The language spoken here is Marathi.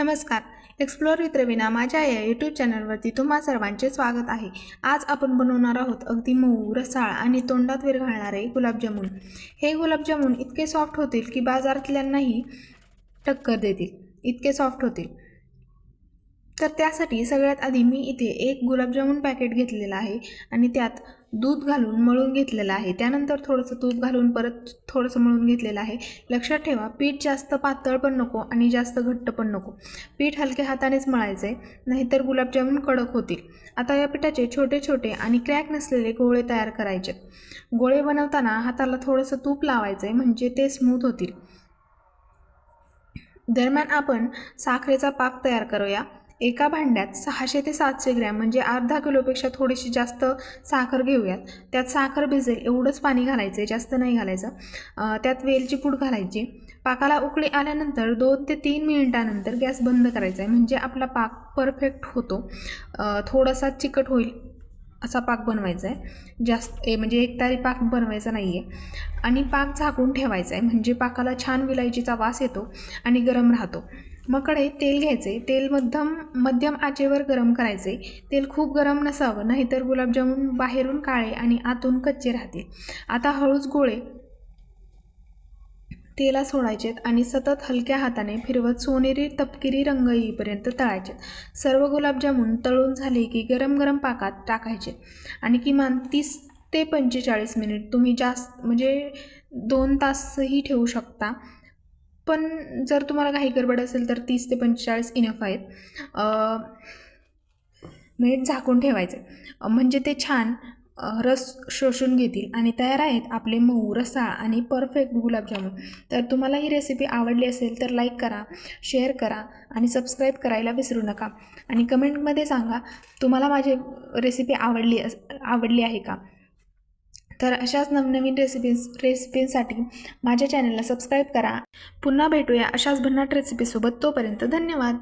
नमस्कार. एक्सप्लोअर विथ रवीना माझ्या या यूट्यूब चॅनलवरती तुम्हा सर्वांचे स्वागत आहे. आज आपण बनवणार आहोत अगदी मऊ रसाळ आणि तोंडात विरघळणारे गुलाबजामुन. हे गुलाबजामुन इतके सॉफ्ट होतील की बाजारातल्यांनाही टक्कर देतील. इतके सॉफ्ट होतील. तर त्यासाठी सगळ्यात आधी मी इथे एक गुलाबजामुन पॅकेट घेतलेलं आहे आणि त्यात दूध घालून मळून घेतलेलं आहे. त्यानंतर थोडंसं तूप घालून परत थोडंसं मळून घेतलेलं आहे. लक्षात ठेवा पीठ जास्त पातळ पण नको आणि जास्त घट्ट पण नको. पीठ हलक्या हातानेच मळायचं आहे नाहीतर गुलाबजामुन कडक होतील. आता या पिठाचे छोटे छोटे आणि क्रॅक नसलेले गोळे तयार करायचे. गोळे बनवताना हाताला थोडंसं तूप लावायचं आहे म्हणजे ते स्मूथ होतील. दरम्यान आपण साखरेचा पाक तयार करूया. एका भांड्यात सहाशे ते सातशे ग्रॅम म्हणजे अर्धा किलोपेक्षा थोडीशी जास्त साखर घेऊयात. त्यात साखर भिजेल एवढंच पाणी घालायचं आहे जास्त नाही घालायचं. त्यात वेलची पूड घालायची. पाकाला उकळी आल्यानंतर दोन ते तीन मिनिटानंतर गॅस बंद करायचा आहे म्हणजे आपला पाक परफेक्ट होतो. थोडासा चिकट होईल असा पाक बनवायचा आहे. जास्त ए म्हणजे एकतारी पाक बनवायचा नाही आहे आणि पाक झाकून ठेवायचा आहे म्हणजे पाकाला छान विलायचीचा वास येतो आणि गरम राहतो. मग कढईत तेल घ्यायचे. तेल मध्यम मध्यम आचेवर गरम करायचे. तेल खूप गरम नसावं नाहीतर गुलाबजामून बाहेरून काळे आणि आतून कच्चे राहतील आता हळूच गोळे तेला सोडायचेत आणि सतत हलक्या हाताने फिरवत सोनेरी तपकिरी रंग येईपर्यंत तळायचेत सर्व गुलाबजामून तळून झाले की गरम गरम पाकात टाकायचे. आणि किमान तीस ते पंचेचाळीस मिनिट तुम्ही जास्त म्हणजे दोन तासही ठेवू शकता. पण जर तुम्हाला काही गडबड असेल तर तीस ते पंचेचाळीस इनफ आहेत. मीठ झाकून ठेवायचं. म्हणजे ते छान रस शोषून घेतील आणि तयार आहेत आपले मऊ रसाळ आणि परफेक्ट गुलाबजामुन तर तुम्हाला ही रेसिपी आवडली असेल तर लाईक करा शेअर करा आणि सबस्क्राईब करायला विसरू नका. आणि कमेंटमध्ये सांगा तुम्हाला माझी रेसिपी आवडली अस आवडली आहे का? तर अशाच नवनवीन रेसिपीज रेसिपींसाठी माझ्या चॅनलला सबस्क्राईब करा. पुन्हा भेटूया अशाच भन्नाट रेसिपीसोबत तोपर्यंत धन्यवाद.